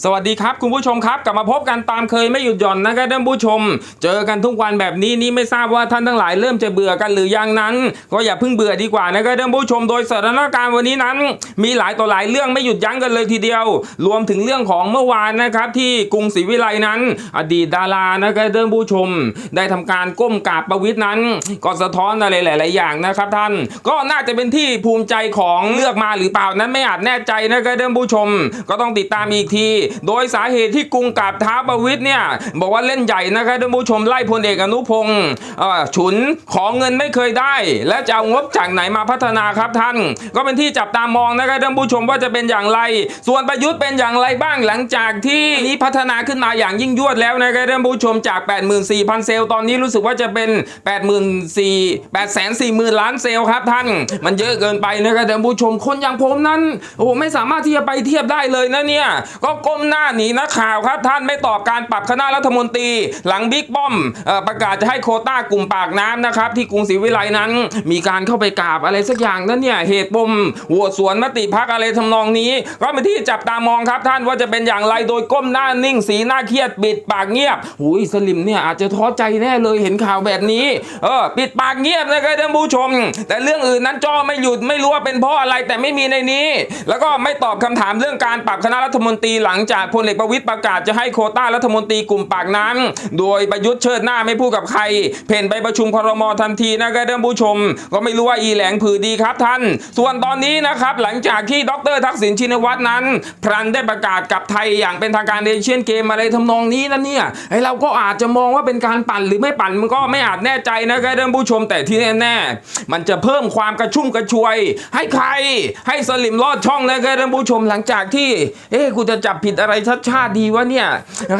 สวัสดีครับคุณผู้ชมครับกลับมาพบกันตามเคยไม่หยุดหย่อนนะครับท่านผู้ชม เจอกันทุกวันแบบนี้นี่ไม่ทราบว่าท่านทั้งหลายเริ่มจะเบื่อกันหรือยังนั้น ก็อย่าเพิ่งเบื่อดีกว่านะครับท่านผู้ชมโดยสถานการณ์วันนี้นั้น มีหลายต่อหลายเรื่องไม่หยุดยั้งกันเลยทีเดียว รวมถึงเรื่องของเมื่อวานนะครับที่กรุงศรีวิไลนั้น อดีตดารานะครับท่านผู้ชม ได้ทำการก้มกราบประวิตรนั้น ก็สะท้อนอะไรหลาย ๆ อย่างนะครับท่าน ก็น่าจะเป็นที่ภูมิใจของเลือกมาหรือเปล่านั้นไม่อาจแน่ใจนะครับท่านผู้ชม ก็ต้องติดตามอีกทีโดยสาเหตุที่กรุงกราบท้าประวิตรเนี่ยบอกว่าเล่นใหญ่นะครับท่านผู้ชมไล่พลเอกอนุพงศ์ฉุนขอเงินไม่เคยได้ และจะเอางบจากไหนมาพัฒนาครับท่าน ก็เป็นที่จับตามองนะครับท่านผู้ชมว่าจะเป็นอย่างไร ส่วนประยุทธ์เป็นอย่างไรบ้างหลังจากที่นี้พัฒนาขึ้นมาอย่างยิ่งยวดแล้วนะครับท่านผู้ชมจาก 84,000 เซลล์ตอนนี้รู้สึกว่าจะเป็น 84 840,000 ล้านเซลล์ครับท่าน มันเยอะเกินไปนะครับท่านผู้ชมคนอย่างผมนั้นโอ้ไม่สามารถที่จะไปเทียบได้เลยนะเนี่ยก็ก้มหน้าหนีนักข่าวครับ ท่านไม่ตอบการปรับคณะรัฐมนตรี หลังบิ๊กป้อมอประกาศจะให้โคต้ากลุ่มปากน้ำนะครับ ที่กรุงศรีวิไลนั้น มีการเข้าไปกราบอะไรสักอย่างนั้นเนี่ยเหตุปมหัวดสวนมติพักอะไรทำนองนี้ ก็เป็นที่จับตามองครับท่านว่าจะเป็นอย่างไรโดยก้มหน้านิ่งสีหน้าเครียดปิดปากเงียบหุยสลิมเนี่ยอาจจะท้อใจแน่เลยเห็นข่าวแบบนี้เออปิดปากเงียบนะครับท่านผู้ชม แต่เรื่องอื่นนั้นจ้อไม่หยุดไม่รู้ว่าเป็นเพราะอะไรแต่ไม่มีในนี้ แล้วก็ไม่ตอบคำถามเรื่องการปรับคณะรัฐมนตรีหลังจากพลเอกประวิตยประกาศจะให้โคต้ารัฐมนตรีกลุ่มปากน้ำโดยประยุทธ์เชิดหน้าไม่พูดกับใคร เพ่นไปประชุมครมทันทีนะครับท่านผู้ชม ก็ไม่รู้ว่าอีแหลงผือดีครับท่าน ส่วนตอนนี้นะครับหลังจากที่ดรทักษิณชินวัตรนั้นพลันได้ประกาศกับไทยอย่างเป็นทางการเอเชียนเกมอะไรทำนองนี้นะเนี่ยไอเราก็อาจจะมองว่าเป็นการปั่นหรือไม่ปั่นมันก็ไม่อาจแน่ใจนะครับท่านผู้ชมแต่ที่แน่ๆมันจะเพิ่มความกระชุ่มกระชวย ให้ใครให้สลิมรอดช่องนะครับท่านผู้ชมหลังจากที่เอ๊ะกูจะจับผิดอะไรชัดชาติดีวะเนี่ย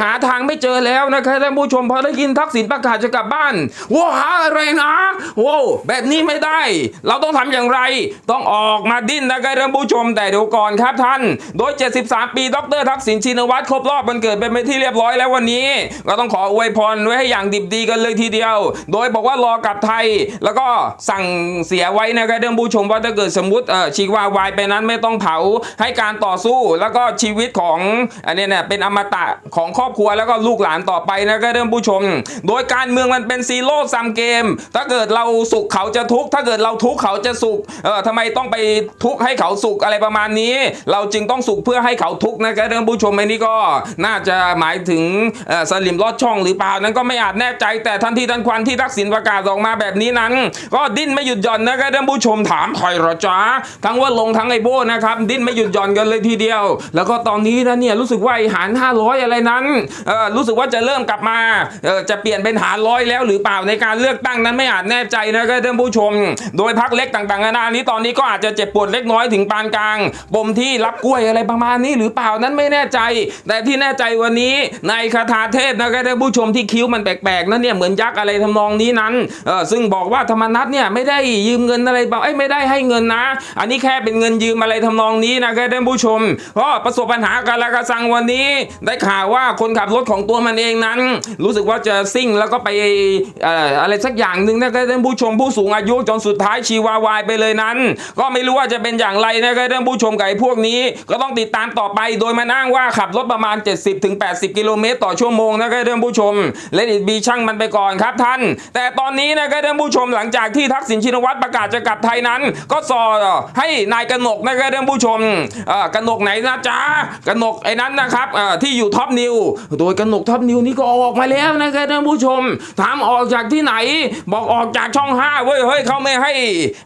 หาทางไม่เจอแล้วนะครับท่านผู้ชมพอได้ยินทักษิณประกาศจะกลับบ้านว้าหาอะไรนะโว้แบบนี้ไม่ได้ เราต้องทำอย่างไร ต้องออกมาดิ้นนะครับท่านผู้ชมแต่เดี๋ยวก่อนครับท่าน โดย 73 ปีดรทักษิณชินวัตรครบรอบวันเกิดเป็นไปที่เรียบร้อยแล้ววันนี้ ก็ต้องขออวยพรไว้ให้อย่างดิบดีกันเลยทีเดียว โดยบอกว่ารอกลับไทย แล้วก็สั่งเสียไว้นะครับท่านผู้ชมว่าถ้าเกิดสมมติเออชีวาวายไปนั้นไม่ต้องเผาให้การต่อสู้แล้วก็ชีวิตของอันนี้เนี่ยเป็นอมตะของครอบครัวแล้วก็ลูกหลานต่อไปนะครับท่านผู้ชม โดยการเมืองมันเป็นซีโร่ซัมเกม ถ้าเกิดเราสุขเขาจะทุกข์ถ้าเกิดเราทุกข์เขาจะสุขเออทำไมต้องไปทุกข์ให้เขาสุขอะไรประมาณนี้ เราจึงต้องสุขเพื่อให้เขาทุกข์นะครับท่านผู้ชมอันนี้ก็น่าจะหมายถึงสลิมลอดช่องหรือเปล่านั้นก็ไม่อาจแน่ใจ แต่ทันทีทันควันที่ทักษิณประกาศออกมาแบบนี้นั้น ก็ดิ้นไม่หยุดหย่อนนะครับท่านผู้ชมถามถอยเหรอจ๊ะทั้งว่าลงทั้งไอโบนะครับ ดิ้นไม่หยุดหย่อนกันเลยทีเดียว แล้วก็ตอนนี้นะเนี่ยรู้สึกว่าหาร 500 อะไรนั้นรู้สึกว่าจะเริ่มกลับมาจะเปลี่ยนเป็นหารร้อยแล้วหรือเปล่าในการเลือกตั้งนั้นไม่อาจแน่ใจนะครับท่านผู้ชม โดยพักเล็กต่างๆนานานี้ตอนนี้ก็อาจจะเจ็บปวดเล็กน้อยถึงปานกลางปมที่รับกล้วยอะไรประมาณนี้หรือเปล่านั้นไม่แน่ใจ แต่ที่แน่ใจวันนี้ในคาถาเทศนะครับท่านผู้ชมที่คิ้วมันแปลกๆนั่นเนี่ยเหมือนยักษ์อะไรทำนองนี้นั้นซึ่งบอกว่าธรรมนัตเนี่ยไม่ได้ยืมเงินอะไรเปล่าไม่ได้ให้เงินนะ อันนี้แค่เป็นเงินยืมอะไรทำนองนี้นะครับท่านผู้ชมก็ประสบปัญหาการละกระสังวันนี้ได้ข่าวว่าคนขับรถของตัวมันเองนั้น รู้สึกว่าจะซิ่งแล้วก็ไปออะไรสักอย่างหนึ่งนะครับท่านผู้ชมผู้สูงอายุจนสุดท้ายชีวาวายไปเลยนั้น ก็ไม่รู้ว่าจะเป็นอย่างไรนะครับท่านผู้ชมไอ้พวกนี้ ก็ต้องติดตามต่อไปโดยมานั่งว่าขับรถประมาณ 70-80ถึง80กิโลเมตรต่อชั่วโมงนะครับท่านผู้ชมและอิดบีช่างมันไปก่อนครับท่าน แต่ตอนนี้นะครับท่านผู้ชมหลังจากที่ทักษิณชินวัตรประกาศจะกลับไทยนั้น ก็สอให้นายกนกนะครับท่านผู้ชมกนกไหนนะจ๊ะกนกไอ้นั้นนะครับอ่อที่อยู่ท็อปนิวโดยกนกท็อปนิวนี่ก็ออกมาแล้วนะครับท่านผู้ชมถามออกจากที่ไหน บอกออกจากช่องห้าเว้ยเฮ้ยเขาไม่ให้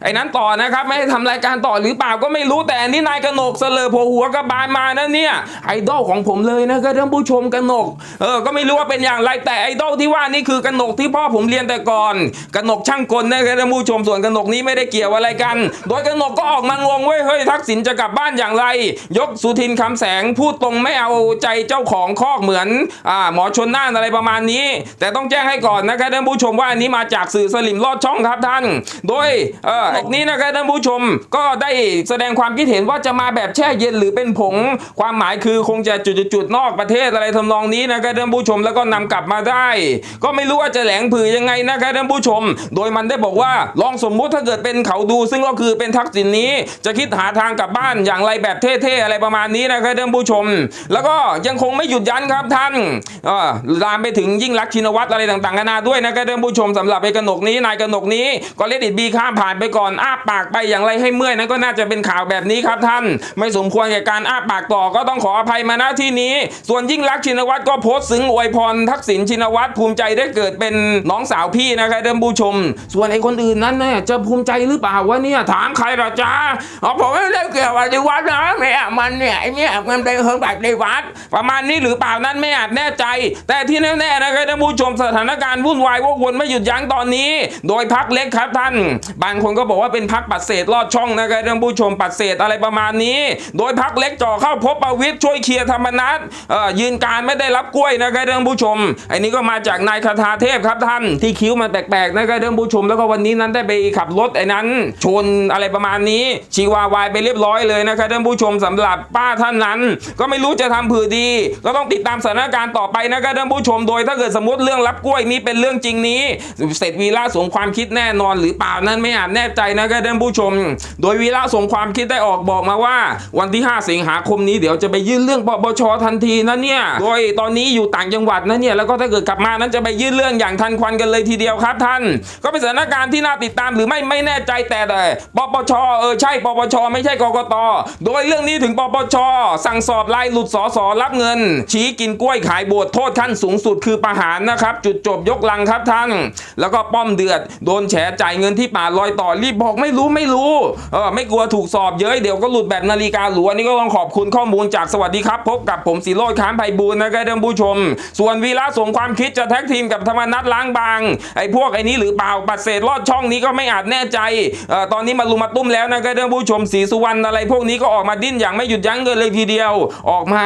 ไอ้นั้นต่อนะครับ ไม่ให้ทำรายการต่อหรือเปล่าก็ไม่รู้แต่นี่นายกนกเสลอโผหัวกระบาลมานะเนี่ยไอดอลของผมเลยนะครับท่านผู้ชมกนกเออก็ไม่รู้ว่าเป็นอย่างไรแต่ไอดอลที่ว่านี่คือกนกที่พ่อผมเรียนแต่ก่อนกนกช่างกลนะครับท่านผู้ชมส่วนกนกนี้ไม่ได้เกี่ยวอะไรกัน โดยกนกก็ออกมางงเว้ยเฮ้ยทักษิณจะกลับบ้านอย่างไร ยกสุทินคำแสงพูดตงไม่เอาใจเจ้าของคอกเหมือนอ่าหมอชนน่านอะไรประมาณนี้ แต่ต้องแจ้งให้ก่อนนะครับท่านผู้ชมว่าอันนี้มาจากสื่อสลิมลอดช่องครับท่าน โดยเอออันนี้นะครับท่านผู้ชมก็ได้แสดงความคิดเห็นว่าจะมาแบบแช่เย็นหรือเป็นผง ความหมายคือคงจะจุดๆนอกประเทศอะไรทำนองนี้นะครับท่านผู้ชมแล้วก็นำกลับมาได้ ก็ไม่รู้ว่าจะแหลงผือยังไงนะครับท่านผู้ชม โดยมันได้บอกว่าลองสมมุติถ้าเกิดเป็นเขาดู ซึ่งก็คือเป็นทักษิณนี้ จะคิดหาทางกลับบ้านอย่างไรแบบเท่ๆอะไรประมาณนี้นะครับท่านผู้ชมแล้วก็ยังคงไม่หยุดยั้งครับท่านลามไปถึงยิ่งรักชินวัตรอะไรต่างๆนานาด้วยนะครับท่านผู้ชมสำหรับไอ้กนกนี้นายกนกนี้ก็เลดิตบีข้ามผ่านไปก่อนอ้าปากไปอย่างไรให้เมื่อยนั้นก็น่าจะเป็นข่าวแบบนี้ครับท่าน ไม่สมควรแก่การอ้าปากต่อก็ต้องขออภัยมาณที่นี้ ส่วนยิ่งรักชินวัตรก็โพสต์ซึ้งอวยพรทักษิณชินวัตรภูมิใจได้เกิดเป็นน้องสาวพี่นะครับท่านผู้ชม ส่วนไอ้คนอื่นนั้นเนี่ยจะภูมิใจหรือเปล่าวะเนี่ยถามใครหรอจ๊ะอ๋อผมไม่ได้เกี่ยวกับที่วัดนะแม่มันเนี่ยไอ้เนี่ยมันเป็นคนแบบในวัด ประมาณนี้หรือเปล่านั้นไม่อาจแน่ใจ แต่ที่แน่ๆนะครับท่านผู้ชมสถานการณ์วุ่นวายวกวนไม่หยุดยั้งตอนนี้ โดยพักเล็กครับท่าน บางคนก็บอกว่าเป็นพักปัดเศษลอดช่องนะครับท่านผู้ชมปัดเศษอะไรประมาณนี้ โดยพักเล็กจ่อเข้าพบประวิตรช่วยเคลียร์ธรรมนัฐเอ่อยืนการไม่ได้รับกล้วยนะครับท่านผู้ชมไอ้นี้ก็มาจากนายคาถาเทพครับท่าน ที่คิ้วมันแปลกๆนะครับท่านผู้ชม แล้วก็วันนี้นั้นได้ไปขับรถไอ้นั้น ชนอะไรประมาณนี้ชีวาวายไปเรียบร้อยเลยนะครับท่านผู้ชมสำหรับป้าท่านนั้นก็ไม่รู้จะทำผือดี ก็ต้องติดตามสถานการณ์ต่อไปนะครับท่านผู้ชมโดย ถ้าเกิดสมมติเรื่องรับกล้วยนี้เป็นเรื่องจริงนี้ เสร็จวีระสงความคิดแน่นอนหรือเปล่านั้นไม่อาจแน่ใจนะครับท่านผู้ชม โดยวีระสงความคิดได้ออกบอกมาว่า วันที่ 5 สิงหาคมนี้เดี๋ยวจะไปยื่นเรื่องปปชทันทีนะเนี่ยโดยตอนนี้อยู่ต่างจังหวัดนะเนี่ยแล้วก็ถ้าเกิดกลับมานั้นจะไปยื่นเรื่องอย่างทันควันกันเลยทีเดียวครับท่าน ก็เป็นสถานการณ์ที่น่าติดตามหรือไม่ไม่แน่ใจแต่แต่ปปชเออใช่ปปชไม่ใช่กกตโดยเรื่องนี้ถึงปปชสั่งสอบลายหลุดสอสอรับเงิน ชี้กินกล้วยขายบวชโทษขั้นสูงสุดคือประหารนะครับ จุดจบยกลังครับท่าน แล้วก็ป้อมเดือด โดนแฉจ่ายเงินที่ป่าลอยต่อรีบบอกไม่รู้ไม่รู้เออไม่กลัวถูกสอบเย้ยเดี๋ยวก็หลุดแบบนาฬิกาหลวงนี่ก็ต้องขอบคุณข้อมูลจากสวัสดีครับพบกับผมสีโรดค้ามไพบูลย์นะครับท่านผู้ชม ส่วนวีระสงความคิดจะแท็กทีมกับธรรมนัฐล้างบางไอ้พวกไอ้นี้หรือเปล่าปัดเศษลอดช่องนี้ก็ไม่อาจแน่ใจเออตอนนี้มาลุมมาตุ้มแล้วนะครับท่านผู้ชมศรีสุวรรณอะไรพวกนี้ก็ออกมาดิ้นอย่างไม่หยุดยั้งเลยทีเดียวออกมา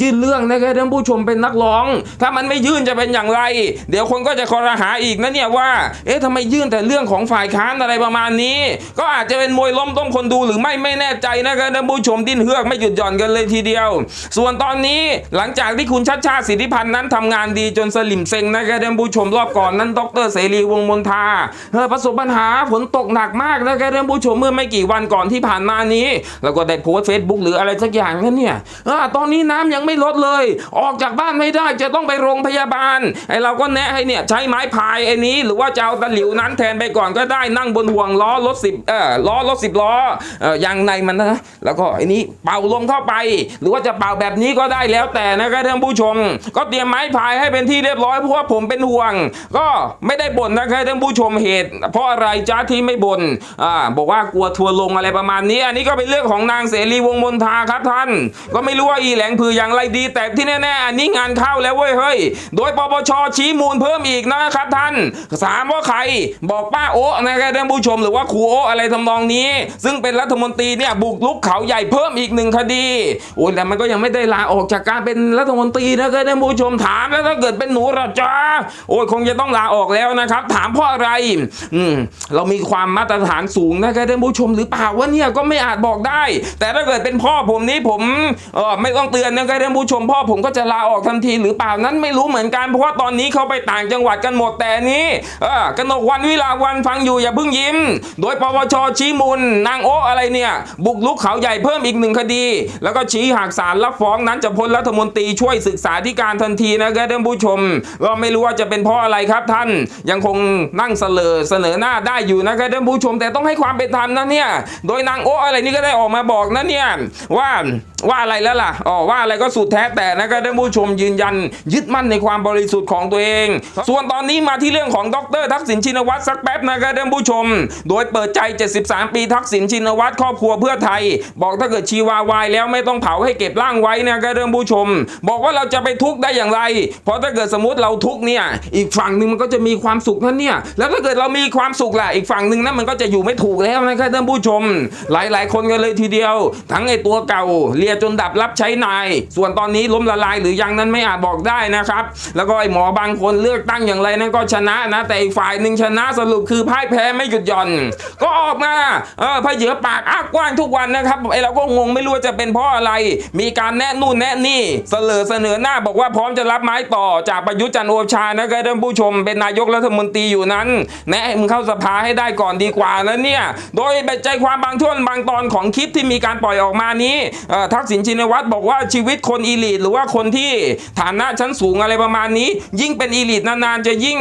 ยื่นเรื่องนะครับท่านผู้ชมเป็นนักร้อง ถ้ามันไม่ยื่นจะเป็นอย่างไร เดี๋ยวคนก็จะคอรหาอีกนะเนี่ยว่า เอ๊ะทำไมยื่นแต่เรื่องของฝ่ายค้านอะไรประมาณนี้ ก็อาจจะเป็นมวยล้มต้มคนดูหรือไม่ไม่แน่ใจนะครับท่านผู้ชมดิ้นเฮือกไม่หยุดหย่อนกันเลยทีเดียว ส่วนตอนนี้หลังจากที่คุณชัดชาติสิทธิพันธ์นั้นทำงานดีจนสลิมเซ็งนะครับท่านผู้ชมรอบก่อนนั้นดรเสรีวงมนทาเออประสบปัญหาฝนตกหนักมากนะครับท่านผู้ชมเมื่อไม่กี่วันก่อนที่ผ่านมานี้ แล้วก็ได้โพสเฟซบุ๊กหรืออะไรสักอย่างนั่นเนี่ยเออตอนนี้น้ำยังไม่ลดเลย ออกจากบ้านไม่ได้จะต้องไปโรงพยาบาลไอเราก็แนะให้เนี่ยใช้ไม้พายไอ้นี้ หรือว่าจะเอาตะหลิวนั้นแทนไปก่อนก็ได้นั่งบนห่วงล้อรถสิบเออล้อรถสิบล้อเออยางในมันนะแล้วก็ไอ้นี้เป่าลมเข้าไป หรือว่าจะเป่าแบบนี้ก็ได้แล้วแต่นะครับท่านผู้ชม ก็เตรียมไม้พายให้เป็นที่เรียบร้อยเพราะว่าผมเป็นห่วง ก็ไม่ได้บ่นนะครับท่านผู้ชมเหตุ เพราะอะไรจ้าที่ไม่บ่นอ่าบอกว่ากลัวทัวร์ลงอะไรประมาณนี้ อันนี้ก็เป็นเรื่องของนางเสรีวงมนทาครับท่านก็ไม่รู้ว่าอีแหลงพืออย่างไรดี แต่ที่แน่ๆอันนี้งานเข้าแล้วเว้ยเฮ้ย โดยปปชชี้มูลเพิ่มอีกนะครับท่านถามว่าใครบอกป้าโอะนะครับท่านผู้ชมหรือว่าครูโอะอะไรทำนองนี้ ซึ่งเป็นรัฐมนตรีเนี่ยบุกลุกเขาใหญ่เพิ่มอีกหนึ่งคดีโอ้แต่มันก็ยังไม่ได้ลาออกจากการเป็นรัฐมนตรีนะครับท่านผู้ชมถามแล้วถ้าเกิดเป็นหนูหระจ้าโอ้ยคงจะต้องลาออกแล้วนะครับ ถามเพราะอะไรอืมเรามีความมาตรฐานสูงนะครับท่านผู้ชมหรือเปล่าว่าเนี่ยก็ไม่อาจบอกได้ แต่ถ้าเกิดเป็นพ่อผมนี้ผมเออไม่ต้องเตือนนะครับท่านผู้ชมพ่อผมก็จะลาออกทันทีหรือเปล่านั้นไม่รู้เหมือนกันเพราะว่าตอนนี้เขาไปต่างจังหวัดกันหมดแต่นี้เออกนกวันวิลาวันฟังอยู่อย่าเพิ่งยิ้ม โดยปปชชี้มูล นางโออะไรเนี่ยบุกลุกเขาใหญ่เพิ่มอีกหนึ่งคดี แล้วก็ชี้หากศาลรับฟ้องนั้นจะพ้นรัฐมนตรีช่วยศึกษาธิการทันทีนะครับท่านผู้ชมก็ไม่รู้ว่าจะเป็นเพราะอะไรครับท่านยังคงนั่งเสลอเสนอหน้าได้อยู่นะครับท่านผู้ชมแต่ต้องให้ความเป็นธรรมนะเนี่ยโดยนางโออะไรนี่ก็ได้ออกมาบอกนะเนี่ยว่าว่าอะไรแล้วล่ะอ๋อว่าอะไรก็สุดแท้แต่นะครับท่านผู้ชมยืนยัน ยึดมั่นในความบริสุทธิ์ของตัวเอง ส่วนตอนนี้มาที่เรื่องของดรทักษิณชินวัตรสักแป๊บนะครับท่านผู้ชม โดยเปิดใจ 73 ปีทักษิณชินวัตรครอบครัวเพื่อไทย บอกถ้าเกิดชีวาวายแล้วไม่ต้องเผาให้เก็บร่างไว้นะครับท่านผู้ชม บอกว่าเราจะไปทุกข์ได้อย่างไร เพราะถ้าเกิดสมมติเราทุกข์เนี่ย อีกฝั่งหนึ่งมันก็จะมีความสุขนั่นเนี่ย แล้วถ้าเกิดเรามีความสุขล่ะอีกฝั่งหนึ่งนั้นมันก็จะอยู่ไม่ถูกแล้วนะครับท่านผู้ชม หลาย ๆ คนกันเลยทีเดียว ทั้งไอตัวเก่าเลียจนดับรับใช้นาย ส่วนตอนนี้ล้มละลายหรือยังนั้นไม่อาจบอกได้นะครับ แล้วก็ไอหมอบางคนเลือกตั้งอย่างไรนั้นก็ชนะนะ แต่อีกฝ่ายหนึ่งชนะสรุปคือพ่ายแพ้ไม่หยุดหย่อน ก็ออกมาเออพะเหยือปากอ้ากว้างทุกวันนะครับไอเราก็งงไม่รู้ว่าจะเป็นเพราะอะไร มีการแนะนู่นแนะนี่เสนอเสนอหน้าบอกว่าพร้อมจะรับไม้ต่อจากประยุทธ์จันโอชานะครับท่านผู้ชมเป็นนายกรัฐมนตรีอยู่นั้นแนะให้มึงเข้าสภาให้ได้ก่อนดีกว่านะเนี่ยโดยใจความบางช่วงบางตอนของคลิปที่มีการปล่อยออกมานี้เอ่อทักษิณชินวัตรบอกว่าชีวิตคนอีลิทหรือว่าคนที่ฐานะชั้นสูงอะไรประมาณนี้ ยิ่งเป็นอีลิทนานๆจะยิ่ง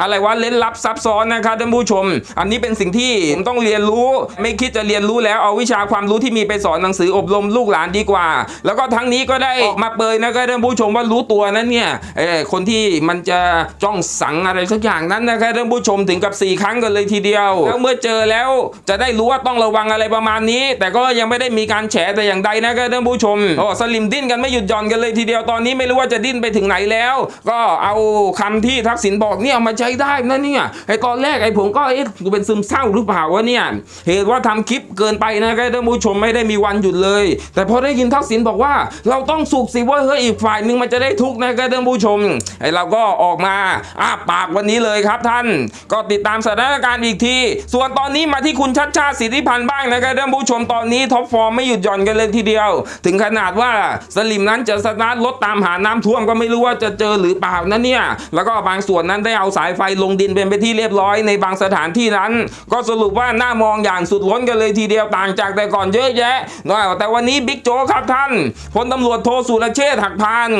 อะไรวะเล่นลับซับซ้อนนะครับท่านผู้ชม อันนี้เป็นสิ่งที่ต้องเรียนรู้ไม่คิดจะเรียนรู้แล้วเอาวิชาความรู้ที่มีไปสอนหนังสืออบรมลูกหลานดีกว่า แล้วก็ทั้งนี้ก็ได้ออกมาเปยนะครับท่านผู้ชมว่ารู้ตัวนั้นเนี่ยเออคนที่มันจะจ้องสังอะไรสักอย่างนั้นนะครับท่านผู้ชมถึงกับ 4 ครั้งกันเลยทีเดียว แล้วเมื่อเจอแล้วจะได้รู้ว่าต้องระวังอะไรประมาณนี้ แต่ก็ยังไม่ได้มีการแฉแต่อย่างใดนะครับท่านผู้ชมโอ้สลิมดิ้นกันไม่หยุดหย่อนกันเลยทีเดียวตอนนี้ไม่รู้ว่าจะดิ้นไปถึงไหนแล้ว ก็เอาคำที่ทักษิณบอกเนี่ยเอามาใช้ได้นะเนี่ยไอตอนแรกไอผมก็เอ๊ะกูเป็นซึมเศร้าหรือเปล่าวะเนี่ยเหตุว่าทำคลิปเกินไปนะครับท่านผู้ชมไม่ได้มีวันหยุดเลย แต่พอได้ยินทักษิณบอกว่า เราต้องสุขสิว่าเฮ้ยอีกฝ่ายหนึ่งมันจะได้ทุกข์นะครับท่านผู้ชมไอเราก็ออกมาอ้าปากวันนี้เลยครับท่าน ก็ติดตามสถานการณ์อีกที ส่วนตอนนี้มาที่คุณชัดชาติสิทธิพันธ์บ้างนะครับท่านผู้ชมตอนนี้ท็อปฟอร์มไม่หยุดหย่อนกันเลยทีเดียวถึงขนาดว่าสลิมนั้นจะสตาร์ทรถตามหาน้ำท่วมก็ไม่รู้ว่าจะเจอหรือเปล่านะเนี่ย แล้วก็บางส่วนนั้นได้เอาสายไฟลงดินเป็นไปที่เรียบร้อยในบางสถานที่นั้น ก็สรุปว่าหน้ามองอย่างสุดล้นกันเลยทีเดียวต่างจากแต่ก่อนเยอะแยะนะแต่วันนี้บิ๊กโจ๊กครับท่านพลตำรวจโทสุรเชษฐ์หักพาน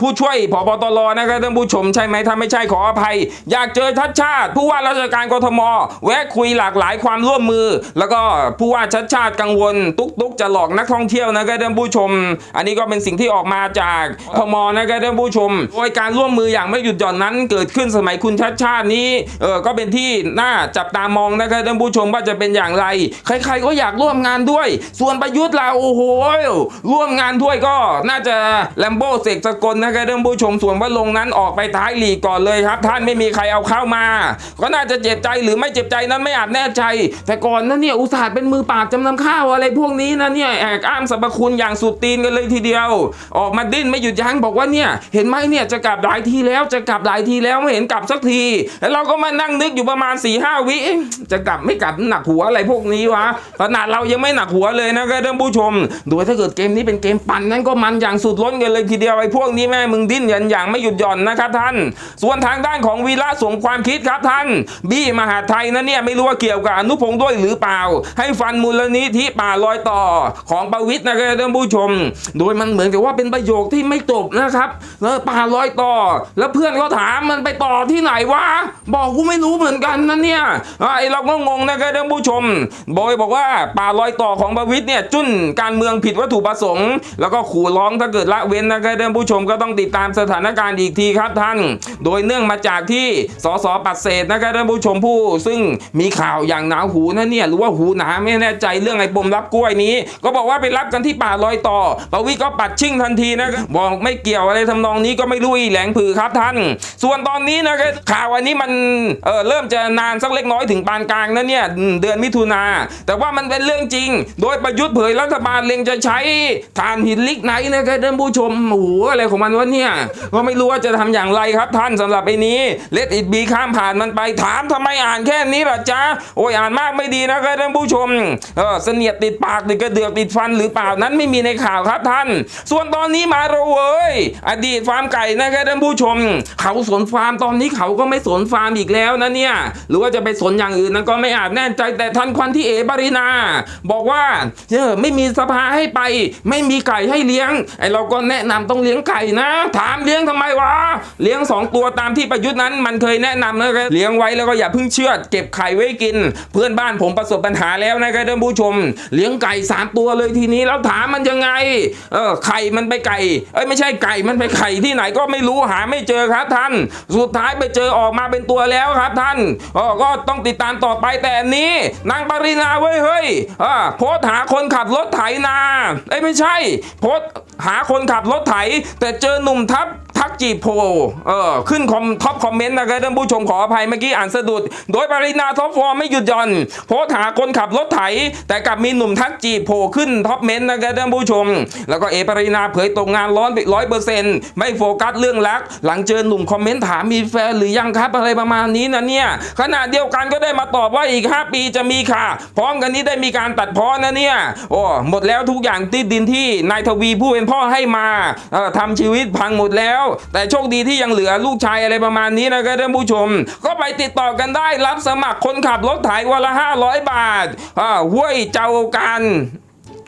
ผู้ช่วยผบตรนะครับท่านผู้ชมใช่ไหมถ้าไม่ใช่ขออภัย อยากเจอชัดชาติ ผู้ว่าราชการกทม แวะคุยหลากหลายความร่วมมือ แล้วก็ผู้ว่าชัดชาติกังวล ตุ๊กตุกจะหลอกนักท่องเที่ยวนะครับท่านผู้ชม อันนี้ก็เป็นสิ่งที่ออกมาจากพมนะครับท่านผู้ชม โดยการร่วมมืออย่างไม่หยุดหย่อนนั้น เกิดขึ้นสมัยคุณชัดชาตินี้เออก็เป็นที่น่าจับตามองนะครับท่านผู้ชมว่าจะเป็นอย่างไร ใครๆก็อยากร่วมงานด้วย ส่วนประยุทธ์เราโอ้โหร่วมงานด้วยก็น่าจะแลมโบ้เสกสกลนะครับท่านผู้ชมส่วนว่าลงค์นั้นออกไปท้ายลีกก่อนเลยครับ ท่านไม่มีใครเอาเข้ามา ก็น่าจะเจ็บใจหรือไม่เจ็บใจนั้นไม่อาจแน่ใจ แต่ก่อนนั้นเนี่ยอุตส่าห์เป็นมือปราบจำนำข้าวอะไรพวกนี้นะเนี่ยแอบอ้างสรรพคุณอย่างสุดตีนกันเลยทีเดียว ออกมาดิ้นไม่หยุดยั้งบอกว่าเนี่ยเห็นไหมเนี่ยจะกลับหลายทีแล้วจะกลับหลายทีแล้วไม่เห็นกลับสักที แล้วเราก็มานั่งนึกอยู่ประมาณ4ี่ห้าวิจะกลับไม่กลับหนักหัวอะไรพวกนี้วะขนาดเรายังไม่หนักหัวเลยนะครับท่านผู้ชมโดยถ้าเกิดเกมนี้เป็นเกมปั่นนั้นก็มันอย่างสุดล้นกันเลยทีเดียวไอ้พวกนี้แม่มึงดิ้นกันอย่างไม่หยุดหย่อนนะครับท่าน ส่วนทางด้านของวีระสมความคิดครับท่าน บี้มหาไทยนะเนี่ยไม่รู้ว่าเกี่ยวกับอนุพงศ์ด้วยหรือเปล่า ให้ฟันมูลนิธิป่าลอยต่อของประวิทย์นะครับท่านผู้ชม โดยมันเหมือนกับว่าเป็นประโยคที่ไม่จบนะครับเออป่าลอยต่อ แล้วเพื่อนก็ถามมันไปต่อที่ไหนวะบอกกูไม่รู้เหมือนกันนะเนี่ยไอเราก็งงนะครับท่านผู้ชมโบยบอกว่าป่าลอยต่อของประวิทย์เนี่ยจุ้นการเมืองผิดวัตถุประสงค์ แล้วก็ขู่ร้องถ้าเกิดละเว้นนะครับท่านผู้ชมก็ต้องติดตามสถานการณ์อีกทีครับท่าน โดยเนื่องมาจากที่สสปัดเศษนะครับท่านผู้ชมผู้ ซึ่งมีข่าวอย่างหนาหูนะเนี่ยหรือว่าหูหนาไม่แน่ใจเรื่องไอ้ปมรับกล้วยนี้ ก็บอกว่าไปรับกันที่ป่าลอยต่อ ประวิทย์ก็ปัดชิ่งทันทีนะครับบอกไม่เกี่ยวอะไรทำนองนี้ก็ไม่รู้อีแหลงผือครับท่าน ส่วนตอนนี้นะครับข่าวอันนี้มันเออเริ่มจะนานสักเล็กน้อยถึงปานกลางนะเนี่ยเดือนมิถุนาแต่ว่ามันเป็นเรื่องจริง โดยประยุทธ์เผยรัฐบาลเล็งจะใช้ฐานหินลิกไนนะครับท่านผู้ชมโอ้โหอะไรของมันวะเนี่ยก็ไม่รู้ว่าจะทำอย่างไรครับท่านสำหรับไอ้นี้เลดอิดบีข้ามผ่านมันไปถามทำไมอ่านแค่นี้ล่ะจ๊ะโอ้ยอ่านมากไม่ดีนะครับท่านผู้ชมเออเสนียดติดปากติดกระเดือกติดฟันหรือเปล่านั้นไม่มีในข่าวครับท่าน ส่วนตอนนี้มาเราเว้ยอดีตฟาร์มไก่นะครับท่านผู้ชม เขาสนฟาร์มตอนนี้เขาก็ไม่สนฟาร์มอีกแล้วนะเนี่ยหรือว่าจะไปสนอย่างอื่นนั้นก็ไม่อาจแน่ใจแต่ทันควันที่เอบารินา บอกว่าเออไม่มีสภาให้ไป ไม่มีไก่ให้เลี้ยงไอเราก็แนะนำต้องเลี้ยงไก่นะ ถามเลี้ยงทำไมวะเลี้ยงสองตัวตามที่ประยุทธ์นั้น มันเคยแนะนำนะครับเลี้ยงไว้แล้วก็อย่าเพิ่งเชื่อดเก็บไข่ไว้กิน เพื่อนบ้านผมประสบปัญหาแล้วนะครับท่านผู้ชม เลี้ยงไก่สามตัวเลยทีนี้แล้วถามมันยังไง เออไข่มันไปไก่ เอ้ยไม่ใช่ไก่มันไปไข่ที่ไหนก็ไม่รู้หาไม่เจอครับท่าน สุดท้ายไปเจอออกมาเป็นตัวแล้วครับท่านเออก็ต้องติดตามต่อไปแต่นี้ นางปรินาเว้ยเฮ้ยอ่าโพสหาคนขับรถไถนา เอ้ยไม่ใช่ โพสหาคนขับรถไถ แต่เจอหนุ่มทับ ทักจีโพเออขึ้นคอมท็อปคอมเมนต์นะครับท่านผู้ชมขออภัยเมื่อกี้อ่านสะดุด โดยปรินาท็อปฟอร์มไม่หยุดย่อนโพสหาคนขับรถไถ แต่กลับมีหนุ่มทักจีโผล่ขึ้นท็อปเมนต์นะครับท่านผู้ชม แล้วก็เอปรินาเผยตกงานร้อนร้อยเปอร์เซ็นต์ไม่โฟกัสเรื่องรัก หลังเจอหนุ่มคอมเมนต์ถามมีแฟนหรือยังครับอะไรประมาณนี้นะเนี่ยขณะเดียวกันก็ได้มาตอบว่าอีก 5 ปีจะมีค่ะ พร้อมกันนี้ได้มีการตัดพ้อนะเนี่ยโอ้หมดแล้วทุกอย่างติดดินที่นายทวีผู้เป็นพ่อให้มาเอ่อทำชีวิตพังหมดแล้วแต่โชคดีที่ยังเหลือลูกชายอะไรประมาณนี้นะครับท่านผู้ชม ก็ไปติดต่อกันได้รับสมัครคนขับรถไถวันละ 500 บาทอ่าห้วยเจ้ากัน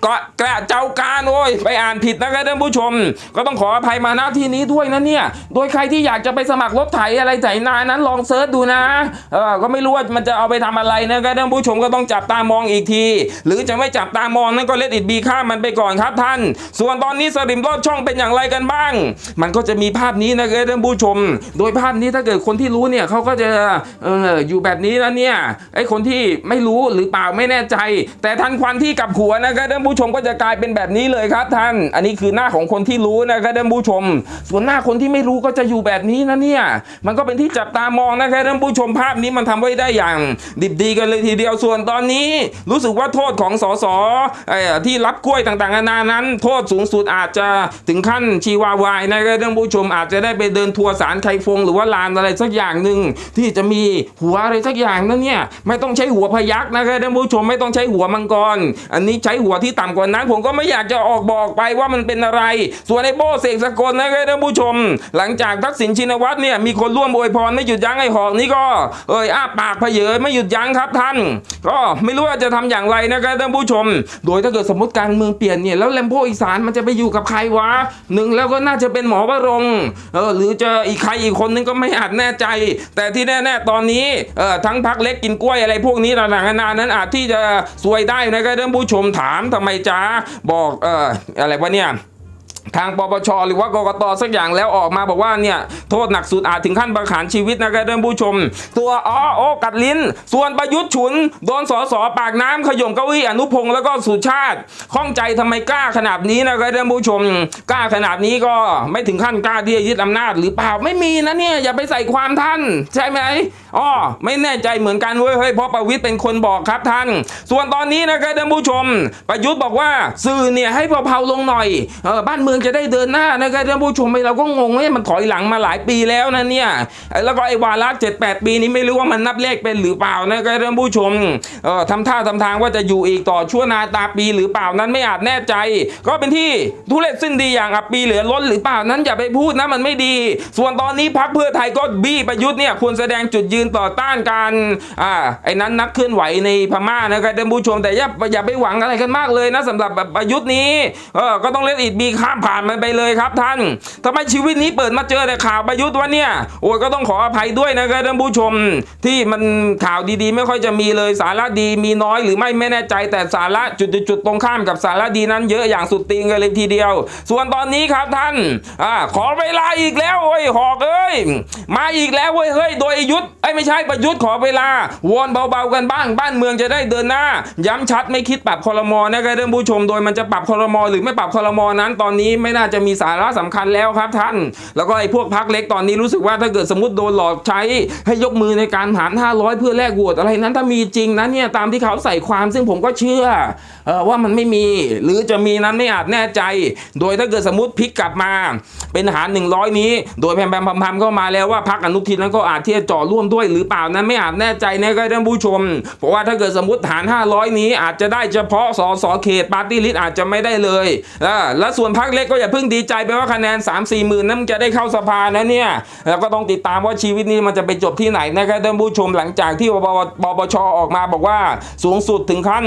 กาะกระเจ้าการโอ้ยไปอ่านผิดนะครับท่านผู้ชม ก็ต้องขออภัยมาณที่นี้ด้วยนะเนี่ย โดยใครที่อยากจะไปสมัครรถไถอะไรไถนานั้นลองเซิร์ชดูนะเออก็ไม่รู้ว่ามันจะเอาไปทำอะไรนะครับท่านผู้ชมก็ต้องจับตามองอีกที หรือจะไม่จับตามองนั่นก็เลดอิดบีข้ามมันไปก่อนครับท่าน ส่วนตอนนี้สลิมรอดช่องเป็นอย่างไรกันบ้าง มันก็จะมีภาพนี้นะครับท่านผู้ชม โดยภาพนี้ถ้าเกิดคนที่รู้เนี่ยเขาก็จะเอออยู่แบบนี้แล้วเนี่ยไอ้คนที่ไม่รู้หรือเปล่าไม่แน่ใจ แต่ทันควันที่กลับหัวนะครับท่านผู้ชมก็จะกลายเป็นแบบนี้เลยครับท่าน อันนี้คือหน้าของคนที่รู้นะครับท่านผู้ชม ส่วนหน้าคนที่ไม่รู้ก็จะอยู่แบบนี้นะเนี่ย มันก็เป็นที่จับตามองนะครับท่านผู้ชมภาพนี้มันทำไว้ได้อย่าง ดิบดีกันเลยทีเดียวส่วนตอนนี้ รู้สึกว่าโทษของสสที่รับกล้วยต่างๆนานานั้น โทษสูงสุดอาจจะถึงขั้นชีวาวายนะครับท่านผู้ชมอาจจะได้ไปเดินทัวร์สารไคฟง หรือว่าลานอะไรสักอย่างหนึ่งที่จะมีหัวอะไรสักอย่างนั่นเนี่ยไม่ต้องใช้หัวพยักนะครับท่านผู้ชมไม่ต้องใช้หัวมังกร อันนี้ใช้หัวที่ตำกว่านั้น ผมก็ไม่อยากจะออกบอกไปว่ามันเป็นอะไร ส่วนไอ้โบเสกสกลนะครับท่านผู้ชม หลังจากทักษิณชินวัตรเนี่ยมีคนร่วมอวยพรไม่หยุดยั้งไอ้หอกนี้ก็เอ่ยอ้าปากเพเยอไม่หยุดยั้งครับท่าน ก็ไม่รู้ว่าจะทำอย่างไรนะครับท่านผู้ชม โดยถ้าเกิดสมมติการเมืองเปลี่ยนเนี่ยแล้วแลมโพอีสานมันจะไปอยู่กับใครวะหนึ่งแล้วก็น่าจะเป็นหมอวรงเออหรือจะอีกใครอีกคนนึงก็ไม่อาจแน่ใจ แต่ที่แน่ๆตอนนี้เอ่อทั้งพักเล็กกินกล้วยอะไรพวกนี้ต่างๆนานานั้นอาจที่จะซวยได้นะครับท่านผู้ชมถามทำไมจ้าบอกเอ่ออะไรวะเนี่ย ทางปปชหรือว่ากกตสักอย่างแล้วออกมาบอกว่าเนี่ยโทษหนักสุดอาจถึงขั้นประหารชีวิตนะครับท่านผู้ชม ตัวอ๋อโอ้กัดลิ้น ส่วนประยุทธ์ฉุน โดนสอสอปากน้ำขย่มเก้าอี้อนุพงศ์แล้วก็สุชาติข้องใจทำไมกล้าขนาดนี้นะครับท่านผู้ชม กล้าขนาดนี้ก็ไม่ถึงขั้นกล้าที่จะยึดอำนาจหรือเปล่าไม่มีนะเนี่ยอย่าไปใส่ความท่าน ใช่ไหมอ๋อไม่แน่ใจเหมือนกันเว้ยเฮ้ยเพราะประวิตรเป็นคนบอกครับท่าน ส่วนตอนนี้นะครับท่านผู้ชม ประยุทธ์บอกว่าสื่อเนี่ยให้เผาๆลงหน่อยเออบ้านเมืองจะได้เดินหน้านะครับท่านผู้ชมเราก็งงว่ามันถอยหลังมาหลายปีแล้วนะเนี่ยแล้วก็ไอ้วาระเจ็ดแปดปีนี้ไม่รู้ว่ามันนับเลขเป็นหรือเปล่านะครับท่านผู้ชมเออทำท่าทำทางว่าจะอยู่อีกต่อชั่วนาตาปีหรือเปล่านั้นไม่อาจแน่ใจ ก็เป็นที่ทุเรศสิ้นดีอย่างอับปีเหลือล้นหรือเปล่านั้นอย่าไปพูดนะมันไม่ดี ส่วนตอนนี้พักเพื่อไทยก็บี้ประยุทธ์เนี่ยควรแสดงจุดยืนต่อต้านการอ่าไอ้นั้นนักเคลื่อนไหวในพม่านะครับท่านผู้ชมแต่อย่าอย่าไปหวังอะไรกันมากเลยนะสำหรับแบบประยุทธ์นี้เออก็ต้องเล่นอิดบีข้ามผ่านมันไปเลยครับท่านทำไมชีวิตนี้เปิดมาเจอแต่ข่าวประยุทธ์วะเนี่ยโอ้ยก็ต้องขออภัยด้วยนะครับท่านผู้ชม ที่มันข่าวดีๆ ไม่ค่อยจะมีเลยสาระดีมีน้อยหรือไม่ไม่แน่ใจแต่สาระจุดๆตรงข้ามกับสาระดีนั้นเยอะอย่างสุดติงกันเลยทีเดียว ส่วนตอนนี้ครับท่านอ่าขอเวลาอีกแล้วโอ้ยหอกเอ้ยมาอีกแล้วเว้ยเฮ้ยโดยยุทธไอ้ไม่ใช่ประยุทธ์ขอเวลาวอนเบาๆกันบ้างบ้านเมืองจะได้เดินหน้า ย้ำชัดไม่คิดปรับคอรมอนะครับท่านผู้ชมโดยมันจะปรับคอรมอหรือไม่ปรับคอรมอนั้นตอนนี้ไม่น่าจะมีสาระสำคัญแล้วครับท่าน แล้วก็ไอ้พวกพักเล็กตอนนี้รู้สึกว่าถ้าเกิดสมมติโดนหลอกใช้ให้ยกมือในการหาร 500 เพื่อแลกโหวตอะไรนั้นถ้ามีจริงนะเนี่ยตามที่เขาใส่ความซึ่งผมก็เชื่อออว่ามันไม่มี หรือจะมีนั้นไม่อาจแน่ใจ โดยถ้าเกิดสมมติพลิกกลับมา เป็นหาร 100 นี้ โดยแพมแพมพัมพัมามาแล้วว่าพักอนุทินนั้นก็อาจที่จะจ่อร่วมด้วยหรือเปล่านั้นไม่อาจแน่ใจนะครับท่านผู้ชม เพราะว่าถ้าเกิดสมมติหาร 500 นี้อาจจะได้เฉพาะสสเขตปาร์ตี้ลิสต์อาจจะไม่ได้เลย และส่วนพักเล็กกก็อย่าเพิ่งดีใจไปว่าคะแนน 3 4 หมื่นนั้นจะได้เข้าสภานะเนี่ยแล้วก็ต้องติดตามว่าชีวิตนี้มันจะไปจบที่ไหนนะครับท่านผู้ชมหลังจากที่ปปชออกมาบอกว่าสูงสุดถึงขั้น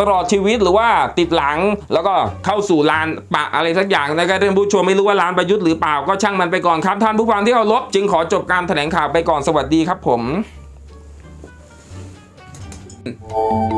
ตลอดชีวิตหรือว่าติดหลังแล้วก็เข้าสู่ลานปะอะไรสักอย่างนะครับท่านผู้ชมไม่รู้ว่าลานประยุทธ์หรือเปล่าก็ช่างมันไปก่อนครับท่านผู้ฟังที่เคารพจึงขอจบการแถลงข่าวไปก่อนสวัสดีครับผม Oh.